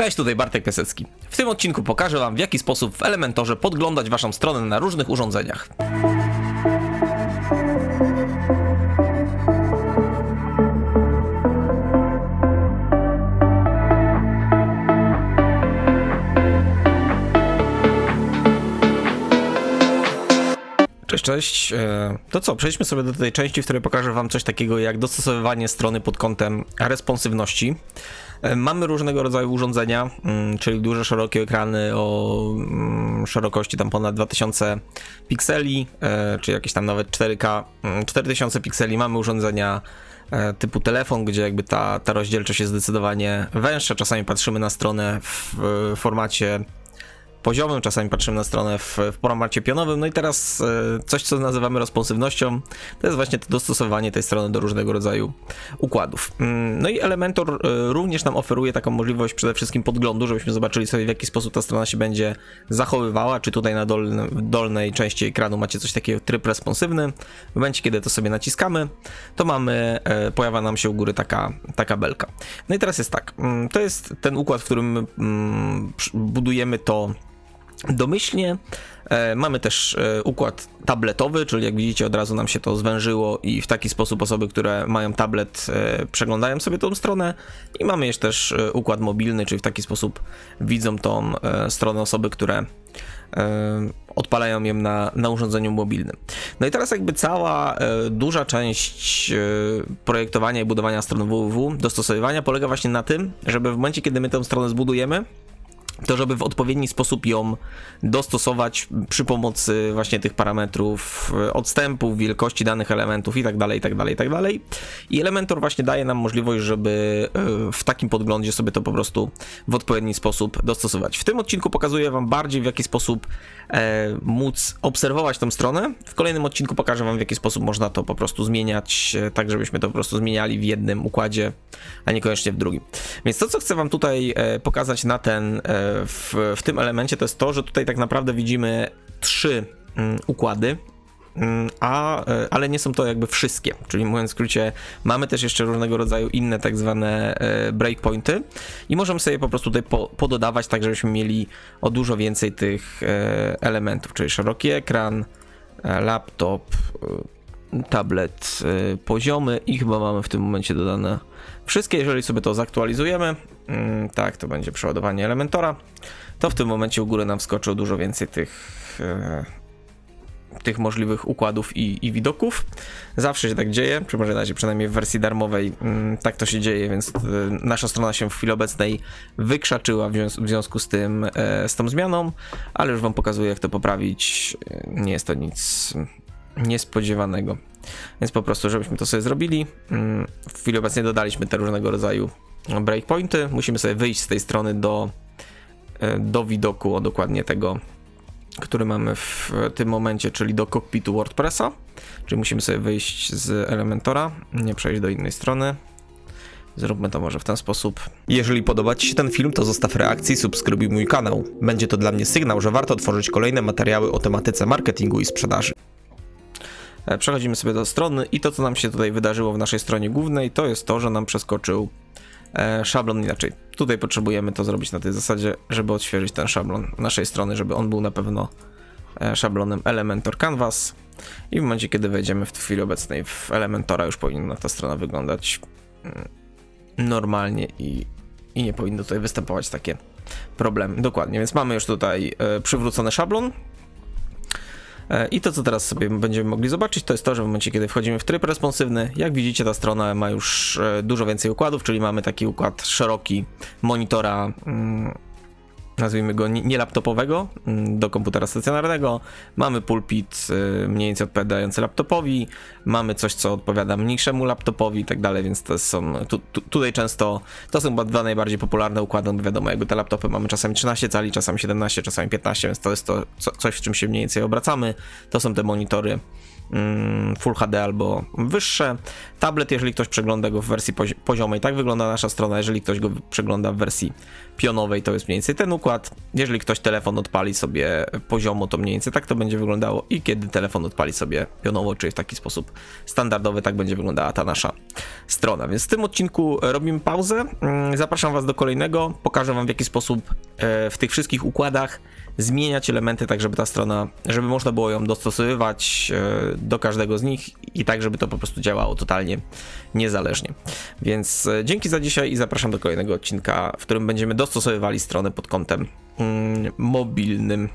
Cześć, tutaj Bartek Piasecki. W tym odcinku pokażę Wam w jaki sposób w Elementorze podglądać Waszą stronę na różnych urządzeniach. Cześć, cześć. E, To co, przejdźmy sobie do tej części, w której pokażę Wam coś takiego jak dostosowywanie strony pod kątem responsywności. E, Mamy różnego rodzaju urządzenia, mm, czyli duże, szerokie ekrany o mm, szerokości tam ponad 2000 pikseli, e, czy jakieś tam nawet 4K, mm, 4000 pikseli. Mamy urządzenia e, typu telefon, gdzie jakby ta, ta rozdzielczość jest zdecydowanie węższa. Czasami patrzymy na stronę w formacie poziomym, czasami patrzymy na stronę w, w formacie pionowym. No i teraz e, coś, co nazywamy responsywnością, to jest właśnie to dostosowanie tej strony do różnego rodzaju układów. Mm, No i Elementor e, również nam oferuje taką możliwość przede wszystkim podglądu, żebyśmy zobaczyli sobie w jaki sposób ta strona się będzie zachowywała, czy tutaj na dolny, w dolnej części ekranu macie coś takiego tryb responsywny. W momencie, kiedy to sobie naciskamy, to mamy, e, pojawia nam się u góry taka, taka belka. No i teraz jest tak, mm, to jest ten układ, w którym mm, budujemy to domyślnie. E, mamy też e, układ tabletowy, czyli jak widzicie od razu nam się to zwężyło i w taki sposób osoby, które mają tablet e, przeglądają sobie tą stronę i mamy jeszcze też e, układ mobilny, czyli w taki sposób widzą tą e, stronę osoby, które e, odpalają ją na, na urządzeniu mobilnym. No i teraz jakby cała e, duża część e, projektowania i budowania stron www, dostosowywania polega właśnie na tym, żeby w momencie, kiedy my tę stronę zbudujemy, to żeby w odpowiedni sposób ją dostosować przy pomocy właśnie tych parametrów e, odstępów, wielkości danych elementów i tak dalej, i Elementor właśnie daje nam możliwość, żeby e, w takim podglądzie sobie to po prostu w odpowiedni sposób dostosować. W tym odcinku pokazuję wam bardziej w jaki sposób e, móc obserwować tą stronę. W kolejnym odcinku pokażę wam w jaki sposób można to po prostu zmieniać, e, tak żebyśmy to po prostu zmieniali w jednym układzie, a niekoniecznie w drugim. Więc to, co chcę wam tutaj pokazać na ten, e, w, w tym elemencie, to jest to, że tutaj tak naprawdę widzimy trzy mm, układy. Mm, A, e, ale nie są to jakby wszystkie, czyli mówiąc w skrócie, mamy też jeszcze różnego rodzaju inne tak zwane e, breakpointy i możemy sobie po prostu tutaj po, pododawać, tak żebyśmy mieli o dużo więcej tych e, elementów, czyli szeroki ekran, laptop, tablet e, poziomy i chyba mamy w tym momencie dodane wszystkie. Jeżeli sobie to zaktualizujemy, mm, tak, to będzie przeładowanie Elementora, to w tym momencie u góry nam wskoczy o dużo więcej tych, e, tych możliwych układów i, i widoków. Zawsze się tak dzieje, czy może razie przynajmniej w wersji darmowej mm, tak to się dzieje, więc e, nasza strona się w chwili obecnej wykrzaczyła w, związ- w związku z tym, e, z tą zmianą, ale już wam pokazuję jak to poprawić. Nie jest to nic niespodziewanego. Więc po prostu, żebyśmy to sobie zrobili, mm, w chwili obecnej dodaliśmy te różnego rodzaju breakpointy. Musimy sobie wyjść z tej strony do, e, do widoku, o dokładnie tego, który mamy w tym momencie, czyli do kokpitu WordPressa. Czyli musimy sobie wyjść z Elementora, nie przejść do innej strony. Zróbmy to może w ten sposób. Jeżeli podoba Ci się ten film, to zostaw reakcję i subskrybuj mój kanał. Będzie to dla mnie sygnał, że warto tworzyć kolejne materiały o tematyce marketingu i sprzedaży. E, Przechodzimy sobie do strony i to, co nam się tutaj wydarzyło w naszej stronie głównej, to jest to, że nam przeskoczył e, szablon inaczej. Tutaj potrzebujemy to zrobić na tej zasadzie, żeby odświeżyć ten szablon naszej strony, żeby on był na pewno e, szablonem Elementor Canvas. I w momencie, kiedy wejdziemy w chwili obecnej w Elementora, już powinna ta strona wyglądać mm, normalnie i, i nie powinno tutaj występować takie problemy. Dokładnie, więc mamy już tutaj przywrócony szablon. E, I to, co teraz sobie będziemy mogli zobaczyć, to jest to, że w momencie, kiedy wchodzimy w tryb responsywny, jak widzicie, ta strona ma już e, dużo więcej układów, czyli mamy taki układ szeroki monitora, mm, nazwijmy go nie laptopowego, mm, do komputera stacjonarnego. Mamy pulpit y, mniej więcej odpowiadający laptopowi, mamy coś, co odpowiada mniejszemu laptopowi i tak dalej, więc to są, tu, tu, tutaj często, to są dwa najbardziej popularne układy, no bo wiadomo, jakby te laptopy mamy czasami 13 cali, czasami 17, czasami 15, więc to jest to co, coś, w czym się mniej więcej obracamy. To są te monitory Full HD albo wyższe. Tablet, jeżeli ktoś przegląda go w wersji pozi- poziomej, tak wygląda nasza strona. Jeżeli ktoś go przegląda w wersji pionowej, to jest mniej więcej ten układ. Jeżeli ktoś telefon odpali sobie poziomo, to mniej więcej tak to będzie wyglądało. I kiedy telefon odpali sobie pionowo, czyli w taki sposób standardowy, tak będzie wyglądała ta nasza strona. Więc w tym odcinku robimy pauzę. Mm, Zapraszam Was do kolejnego. Pokażę Wam w jaki sposób e, w tych wszystkich układach zmieniać elementy, tak żeby ta strona, żeby można było ją dostosowywać e, do każdego z nich i tak, żeby to po prostu działało totalnie niezależnie. Więc e, dzięki za dzisiaj i zapraszam do kolejnego odcinka, w którym będziemy dostosowywali stronę pod kątem mm, mobilnym.